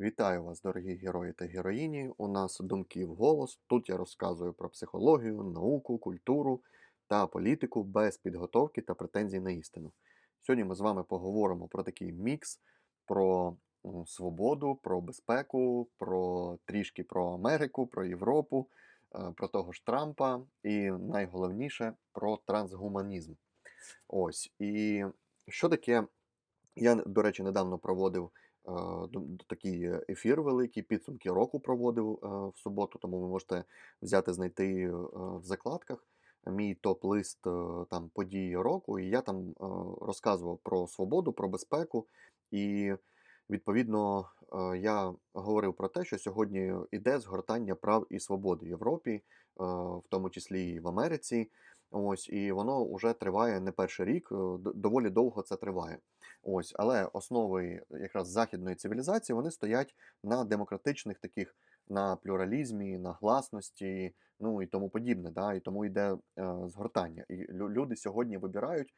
Вітаю вас, дорогі герої та героїні. У нас думки в голос. Тут я розказую про психологію, науку, культуру та політику без підготовки та претензій на істину. Сьогодні ми з вами поговоримо про такий мікс, про свободу, про безпеку, про трішки про Америку, про Європу, е, про того ж Трампа і найголовніше про трансгуманізм. Ось. І що таке я, до речі, недавно проводив такий е, ефір великий, підсумки року проводив в суботу, тому ви можете взяти, знайти е, в закладках мій топ-лист е, там події року. І я там розказував про свободу, про безпеку. І відповідно я говорив про те, що сьогодні іде згортання прав і свободи в Європі, в тому числі і в Америці. Ось, і воно вже триває не перший рік, доволі довго це триває. Ось, але основи якраз західної цивілізації вони стоять на демократичних таких, на плюралізмі, на гласності, ну і тому подібне. Да? І тому йде е, згортання. І люди сьогодні вибирають,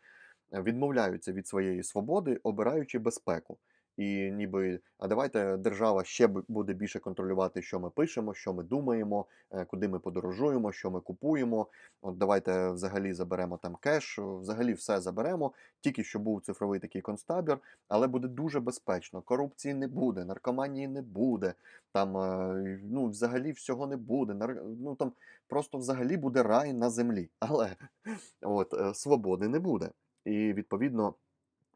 е, відмовляються від своєї свободи, обираючи безпеку. І ніби, а давайте держава ще буде більше контролювати, що ми пишемо, що ми думаємо, е, куди ми подорожуємо, що ми купуємо. От давайте взагалі заберемо там кеш, взагалі все заберемо тільки що був цифровий такий концтабір, але буде дуже безпечно. Корупції не буде, наркоманії не буде, там е, ну, взагалі всього не буде. Ну там просто взагалі буде рай на землі. Але от, е, свободи не буде. І відповідно,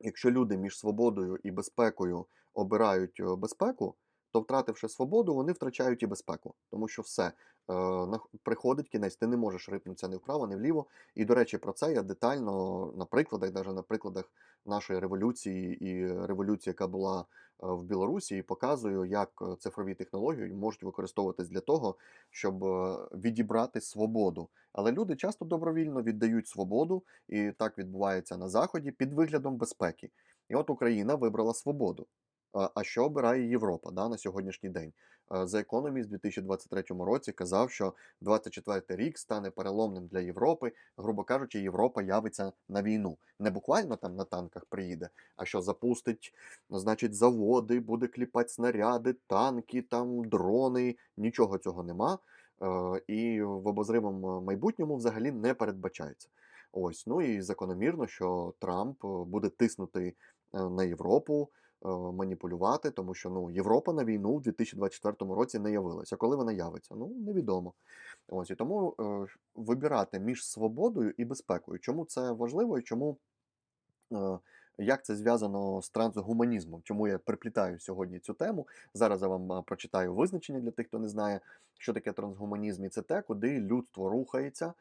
якщо люди між свободою і безпекою обирають е, безпеку, то втративши свободу, вони втрачають і безпеку. Тому що все, е, приходить кінець, ти не можеш рипнутися ні вправо, ні вліво. І, до речі, про це я детально на прикладах, навіть на прикладах нашої революції і революції, яка була е, в Білорусі, і показую, як е, цифрові технології можуть використовуватись для того, щоб е, відібрати свободу. Але люди часто добровільно віддають свободу, і так відбувається на Заході під виглядом безпеки. І от Україна вибрала свободу. А що обирає Європа да, на сьогоднішній день? Е, The Economist в 2023 році казав, що 24 рік стане переломним для Європи. Грубо кажучи, Європа явиться на війну. Не буквально там на танках приїде, а що запустить, значить, заводи, буде кліпати снаряди, танки, там дрони. Нічого цього нема. Е, І в обозримому майбутньому взагалі не передбачається. Ось, ну і закономірно, що Трамп е, буде тиснути е, на Європу, е, маніпулювати, тому що ну, Європа на війну в 2024 році не явилася. Коли вона явиться? Ну, невідомо. Ось, і тому е, вибирати між свободою і безпекою. Чому це важливо і чому е, як це зв'язано з трансгуманізмом? Чому я приплітаю сьогодні цю тему? Зараз я вам прочитаю визначення для тих, хто не знає, що таке трансгуманізм, і це те, куди людство рухається е,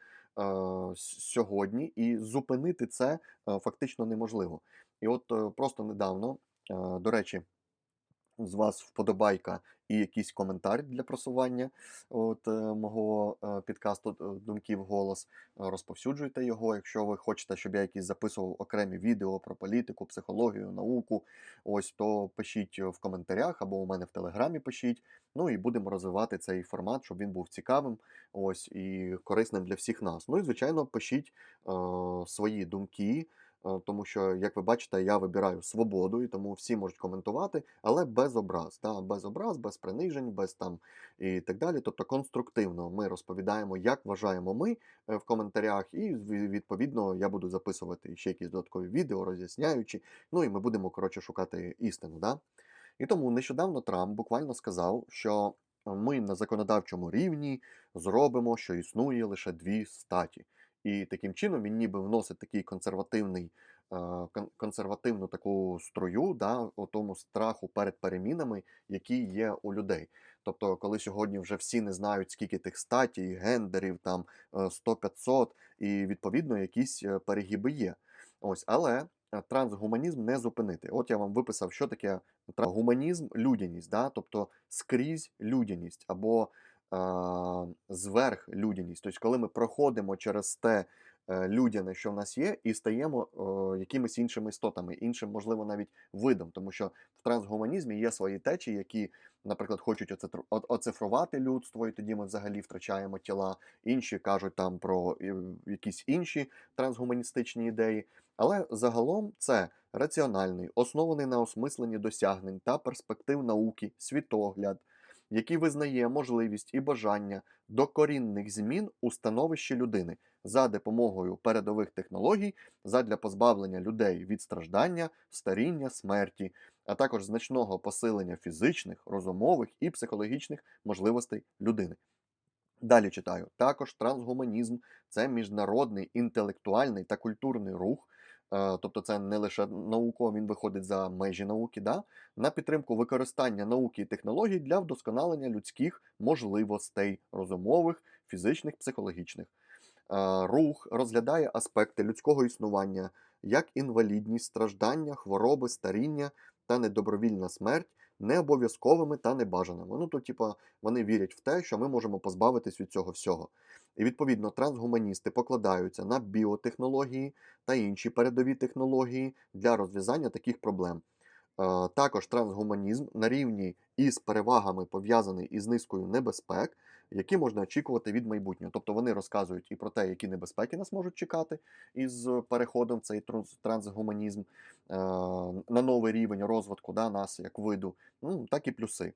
сьогодні, і зупинити це е, фактично неможливо. І от е, просто недавно, е, до речі, з вас вподобайка і якийсь коментар для просування от, е, мого е, підкасту е, Думки в голос. Е, Розповсюджуйте його, якщо ви хочете, щоб я якісь записував окремі відео про політику, психологію, науку. Ось то пишіть в коментарях або у мене в телеграмі пишіть. Ну і будемо розвивати цей формат, щоб він був цікавим, ось і корисним для всіх нас. Ну і звичайно, пишіть е, свої думки. Е, Тому що, як ви бачите, я вибираю свободу, і тому всі можуть коментувати, але без образ, та, без образ, без принижень, без там і так далі. Тобто конструктивно ми розповідаємо, як вважаємо ми е, в коментарях, і відповідно я буду записувати ще якісь додаткові відео, роз'ясняючи. Ну і ми будемо коротше шукати істину. Да? І тому нещодавно Трамп буквально сказав, що ми на законодавчому рівні зробимо, що існує лише дві статі. І таким чином він ніби вносить такий консервативний, е, консервативну таку струю, да, у тому страху перед перемінами, які є у людей. Тобто, коли сьогодні вже всі не знають, скільки тих статій, гендерів, там е, 100-500, і відповідно якісь е, перегиби є. Ось, але е, трансгуманізм не зупинити. От я вам виписав, що таке гуманізм, людяність, да? тобто скрізь людяність або зверх людяність. Тобто, коли ми проходимо через те, е, людяне, що в нас є, і стаємо якимись іншими істотами, іншим, можливо, навіть видом. Тому що в трансгуманізмі є свої течії, які, наприклад, хочуть оцифрувати людство, і тоді ми взагалі втрачаємо тіла. Інші кажуть там про якісь інші трансгуманістичні ідеї. Але загалом це раціональний, оснований на осмисленні досягнень та перспектив науки, світогляд, який визнає можливість і бажання докорінних змін у становищі людини за допомогою передових технологій задля позбавлення людей від страждання, старіння, смерті, а також значного посилення фізичних, розумових і психологічних можливостей людини. Далі читаю. Також трансгуманізм це міжнародний інтелектуальний та культурний рух. Е, Тобто це не лише наука, він виходить за межі науки, да? на підтримку використання науки і технологій для вдосконалення людських можливостей розумових, фізичних, психологічних. Е, Рух розглядає аспекти людського існування, як інвалідність, страждання, хвороби, старіння та недобровільна смерть необов'язковими та небажаними. Ну, то, типа, вони вірять в те, що ми можемо позбавитись від цього всього. І відповідно трансгуманісти покладаються на біотехнології та інші передові технології для розв'язання таких проблем. Е, Також трансгуманізм на рівні із перевагами пов'язаний із низкою небезпек, які можна очікувати від майбутнього. Тобто вони розказують і про те, які небезпеки нас можуть чекати із переходом в цей трансгуманізм е, на новий рівень розвитку да, нас як виду, ну, так і плюси.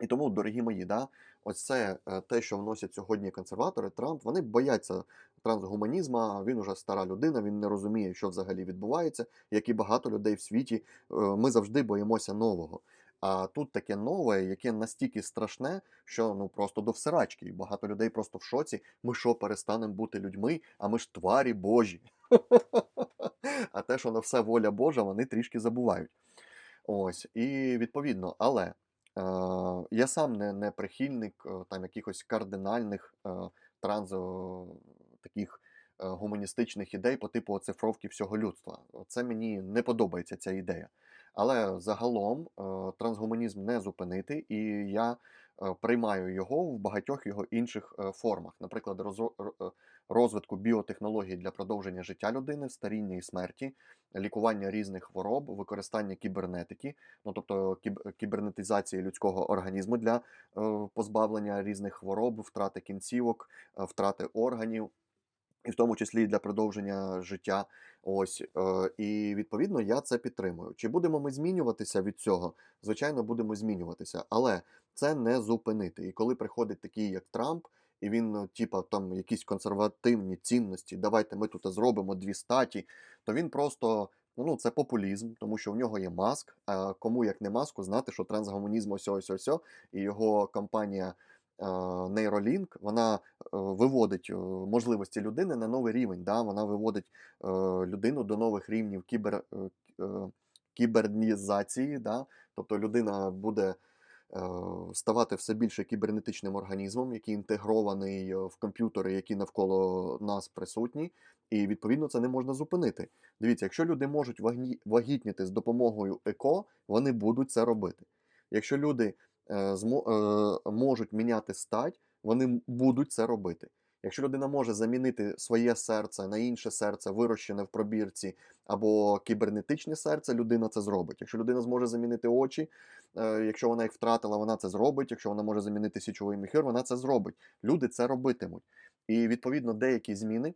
І тому, дорогі мої, да, ось це е, те, що вносять сьогодні консерватори, Трамп, вони бояться трансгуманізму, він уже стара людина, він не розуміє, що взагалі відбувається, як і багато людей в світі, е, ми завжди боїмося нового. А тут таке нове, яке настільки страшне, що ну просто до всирачки. І багато людей просто в шоці. Ми що, перестанемо бути людьми, а ми ж тварі Божі. А те, що на все воля Божа, вони трішки забувають. Ось, і відповідно, але е, я сам не, не прихильник е, там якихось кардинальних е, транс таких е, гуманістичних ідей по типу оцифровки всього людства. Це мені не подобається ця ідея. Але загалом е, трансгуманізм не зупинити, і я е, приймаю його в багатьох його інших е, формах, наприклад, розвитку біотехнологій для продовження життя людини, старіння і смерті, лікування різних хвороб, використання кібернетики, ну тобто кіб- кібернетизації людського організму для позбавлення різних хвороб, втрати кінцівок, втрати органів. І в тому числі для продовження життя. Ось е, і відповідно я це підтримую. Чи будемо ми змінюватися від цього? Звичайно, будемо змінюватися, але це не зупинити. І коли приходить такий, як Трамп, і він, ну, типа, там якісь консервативні цінності, давайте ми тут зробимо дві статі, то він просто. Ну, це популізм, тому що в нього є маск. А кому як не маску, знати, що трансгуманізм ось ось, ось, і його компанія Neuralink, вона е, виводить е, можливості людини на новий рівень. Да? Вона виводить е, людину до нових рівнів кібер, кібернізації. Да? Тобто людина буде ставати все більше кібернетичним організмом, який інтегрований в комп'ютери, які навколо нас присутні. І відповідно це не можна зупинити. Дивіться, якщо люди можуть вагітніти з допомогою ЕКО, вони будуть це робити. Якщо люди можуть міняти стать, вони будуть це робити. Якщо людина може замінити своє серце на інше серце, вирощене в пробірці, або кібернетичне серце, людина це зробить. Якщо людина зможе замінити очі, е, якщо вона їх втратила, вона це зробить. Якщо вона може замінити січовий міхір, вона це зробить. Люди це робитимуть. І відповідно деякі зміни.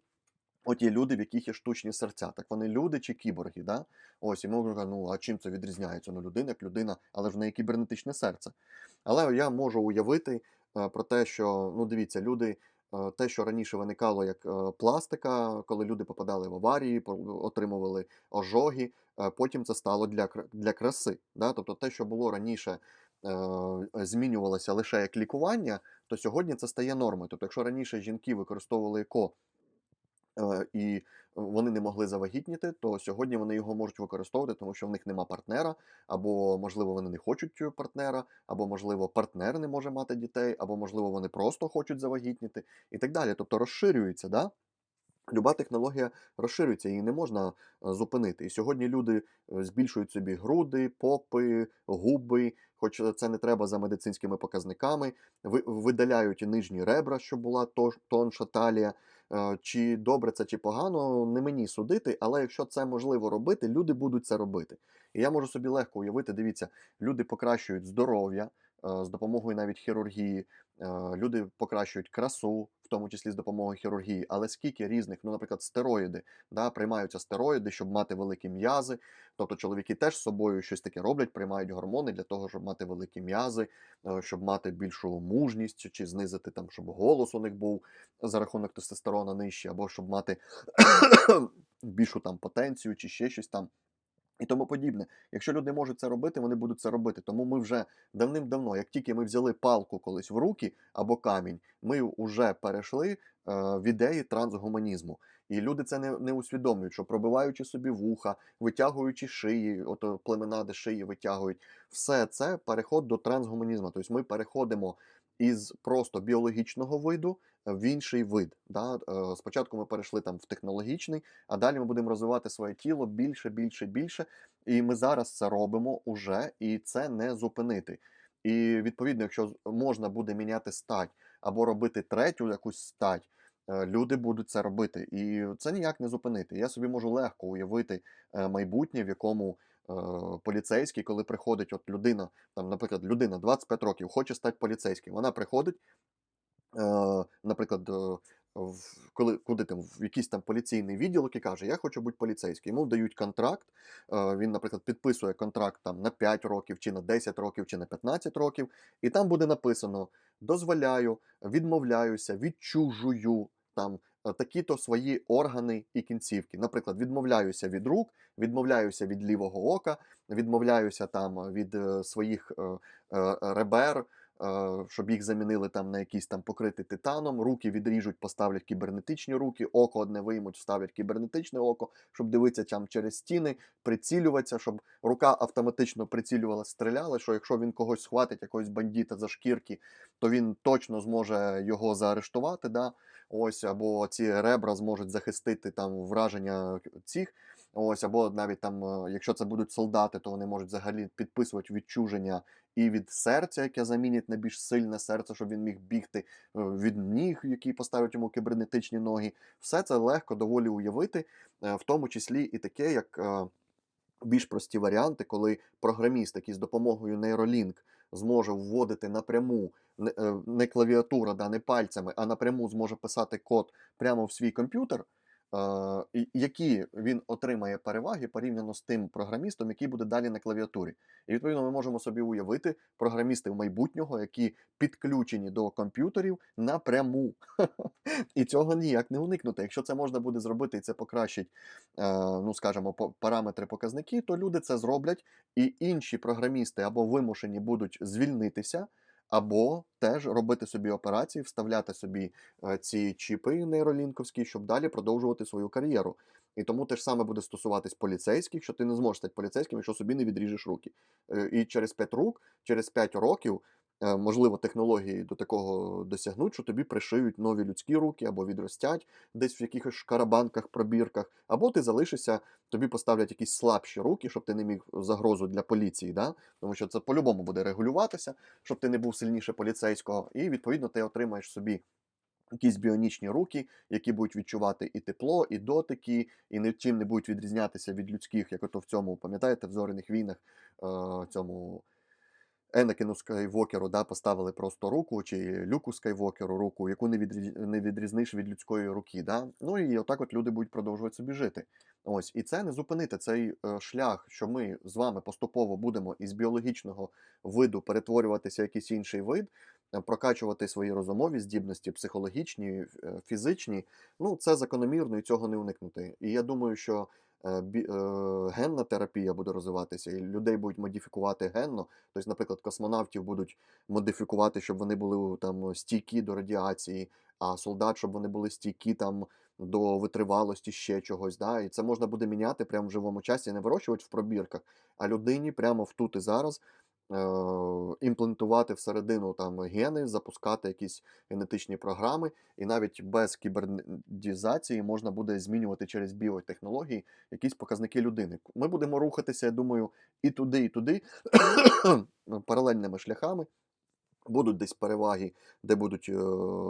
От є люди, в яких є штучні серця. Так вони люди чи кіборги, да? Ось, і ми говоримо, ну а чим це відрізняється? Ну, людина як людина, але ж в неї кібернетичне серце. Але я можу уявити е, про те, що ну дивіться, люди, е, те, що раніше виникало як е, пластика, коли люди попадали в аварії, отримували ожоги, потім це стало для, для краси. Да? Тобто те, що було раніше. Змінювалося лише як лікування, то сьогодні це стає нормою. Тобто, якщо раніше жінки використовували ЕКО і вони не могли завагітніти, то сьогодні вони його можуть використовувати, тому що в них нема партнера, або можливо вони не хочуть е, партнера, або можливо партнер не може мати дітей, або можливо вони просто хочуть завагітніти і так далі. Тобто розширюється, да? Люба технологія розширюється, її не можна е, зупинити. І сьогодні люди е, збільшують собі груди, попи, губи, хоч це не треба за медицинськими показниками, ви- видаляють нижні ребра, щоб була тонша талія. Е, Чи добре це, чи погано, не мені судити, але якщо це можливо робити, люди будуть це робити. І я можу собі легко уявити, дивіться, люди покращують здоров'я з допомогою навіть хірургії, люди покращують красу, в тому числі з допомогою хірургії. Але скільки різних, ну, наприклад, стероїди, да, приймаються стероїди, щоб мати великі м'язи. Тобто чоловіки теж з собою щось таке роблять, приймають гормони для того, щоб мати великі м'язи, щоб мати більшу мужність, чи знизити там, щоб голос у них був за рахунок тестостерона нижче, або щоб мати більшу там потенцію, чи ще щось там. І тому подібне. Якщо люди можуть це робити, вони будуть це робити. Тому ми вже давним-давно, як тільки ми взяли палку колись в руки або камінь, ми вже перейшли е, в ідеї трансгуманізму. І люди це не, не усвідомлюють, що пробиваючи собі вуха, витягуючи шиї, ото племена, де шиї витягують, все це переход до трансгуманізму. Тобто ми переходимо із просто біологічного виду в інший вид. Да? Е, Спочатку ми перейшли там в технологічний, а далі ми будемо розвивати своє тіло більше, більше, більше. І ми зараз це робимо уже, і це не зупинити. І відповідно, якщо можна буде міняти стать або робити третю якусь стать, е, люди будуть це робити. І це ніяк не зупинити. Я собі можу легко уявити е, майбутнє, в якому поліцейський, коли приходить от людина, там, наприклад, людина 25 років хоче стати поліцейським. Вона приходить, е, наприклад, е, в, коли куди там в якийсь там поліційний відділок і каже, я хочу бути поліцейським. Йому дають контракт. е, Він, наприклад, підписує контракт там на 5 років, чи на 10 років, чи на 15 років, і там буде написано: дозволяю, відмовляюся, відчужую там е, такі-то свої органи і кінцівки. Наприклад, відмовляюся від рук, відмовляюся від лівого ока, відмовляюся там від е, своїх е, е, ребер, е, щоб їх замінили там на якісь там покриті титаном, руки відріжуть, поставлять кібернетичні руки, око одне виймуть, вставлять кібернетичне око, щоб дивитися там через стіни, прицілюватися, щоб рука автоматично прицілювала, стріляла, що якщо він когось схватить, якогось бандита за шкірки, то він точно зможе його заарештувати. Да? Ось, або ці ребра зможуть захистити там враження цих. Ось, або навіть там, е, якщо це будуть солдати, то вони можуть взагалі підписувати відчуження і від серця, яке замінять на більш сильне серце, щоб він міг бігти, е, від ніг, які поставлять йому кібернетичні ноги. Все це легко доволі уявити, е, в тому числі і таке, як більш прості варіанти, коли програміст, який з допомогою Neuralink зможе вводити напряму не, е, клавіатура, да, не пальцями, а напряму зможе писати код прямо в свій комп'ютер. Які він отримає переваги порівняно з тим програмістом, який буде далі на клавіатурі. І відповідно ми можемо собі уявити програмістів майбутнього, які підключені до комп'ютерів напряму. І цього ніяк не уникнути. Якщо це можна буде зробити і це покращить, е, ну скажімо, параметри показники, то люди це зроблять, і інші програмісти або вимушені будуть звільнитися, або теж робити собі операції, вставляти собі е, ці чіпи нейролінковські, щоб далі продовжувати свою кар'єру. І тому те ж саме буде стосуватись поліцейських, що ти не зможеш стати поліцейським, якщо собі не відріжеш руки. Е, І через 5 рук, через 5 років, можливо, технології до такого досягнуть, що тобі пришиють нові людські руки або відростять десь в якихось шкарабанках, пробірках, або ти залишишся, тобі поставлять якісь слабші руки, щоб ти не міг загрозу для поліції, да? тому що це по-любому буде регулюватися, щоб ти не був сильніше поліцейського, і відповідно ти отримаєш собі. Якісь біонічні руки, які будуть відчувати і тепло, і дотики, і нічим не будуть відрізнятися від людських, як ото в цьому, пам'ятаєте, в зоряних війнах е, цьому Енакіну Скайвокеру да, поставили просто руку, чи Люку Скайвокеру руку, яку не, не відрізниш від людської руки. Да? Ну і отак от люди будуть продовжувати собі жити. Ось, і це не зупинити цей е, шлях, що ми з вами поступово будемо із біологічного виду перетворюватися в якийсь інший вид, е, прокачувати свої розумові здібності, психологічні, е, фізичні. Ну, це закономірно і цього не уникнути. І я думаю, що генна терапія буде розвиватися, і людей будуть модифікувати генно. Тобто, наприклад, космонавтів будуть модифікувати, щоб вони були там стійкі до радіації, а солдат, щоб вони були стійкі там до витривалості ще чогось. Да? І це можна буде міняти прямо в живому часі, не вирощувати в пробірках, а людині прямо в тут і зараз. Е, Імплантувати всередину там гени, запускати якісь генетичні програми, і навіть без кібердізації можна буде змінювати через біотехнології якісь показники людини. Ми будемо рухатися, я думаю, і туди, і туди паралельними шляхами. Будуть десь переваги, де будуть е,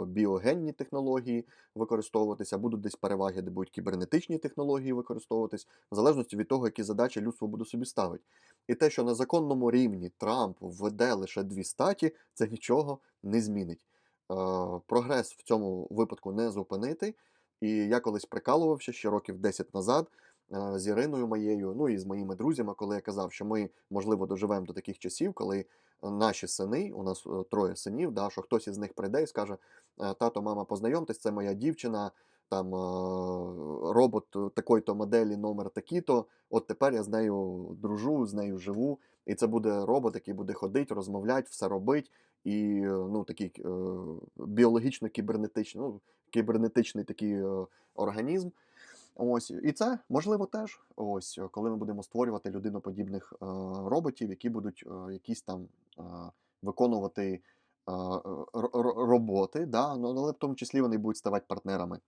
біогенні технології використовуватися, будуть десь переваги, де будуть кібернетичні технології використовуватись, в залежності від того, які задачі людство буде собі ставити. І те, що на законному рівні Трамп введе лише дві статі, це нічого не змінить. Е, прогрес в цьому випадку не зупинити. І я колись прикалувався ще років 10 назад з Іриною моєю, ну і з моїми друзями, коли я казав, що ми, можливо, доживемо до таких часів, коли наші сини, у нас е, троє синів, да, що хтось із них прийде і скаже: «Е, тато, мама, познайомтесь, це моя дівчина, там е, робот такої-то моделі, номер такий-то. От тепер я з нею дружу, з нею живу. І це буде робот, який буде ходити, розмовляти, все робить. І ну, такий біологічно-кібернетичний, ну, кібернетичний такий організм. Ось, і це можливо теж. Ось, е, коли ми будемо створювати людиноподібних е, роботів, які будуть е, якісь там е, виконувати е, р- роботи, да? ну, але в тому числі вони будуть ставати партнерами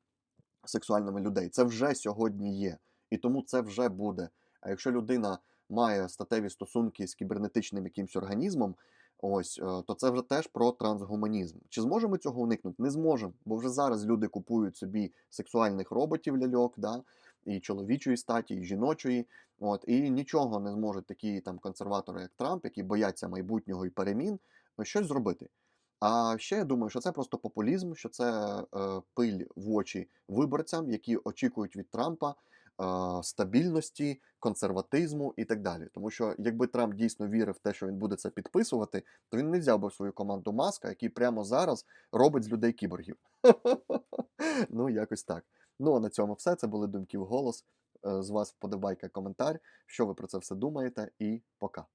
сексуальними людей. Це вже сьогодні є. І тому це вже буде. А якщо людина має статеві стосунки з кібернетичним якимсь організмом, ось, е, то це вже теж про трансгуманізм. Чи зможемо цього уникнути? Не зможемо, бо вже зараз люди купують собі сексуальних роботів ляльок, да? і чоловічої статі, і жіночої. От, і нічого не зможуть такі там консерватори, як Трамп, які бояться майбутнього і перемін, ну, щось зробити. А ще я думаю, що це просто популізм, що це е, пиль в очі виборцям, які очікують від Трампа е, стабільності, консерватизму і так далі. Тому що якби Трамп дійсно вірив в те, що він буде це підписувати, то він не взяв би в свою команду Маска, який прямо зараз робить з людей кіборгів. Ну, якось так. Ну, а на цьому все. Це були думки в голос. Е, З вас вподобайка, коментар. Що ви про це все думаєте, і пока.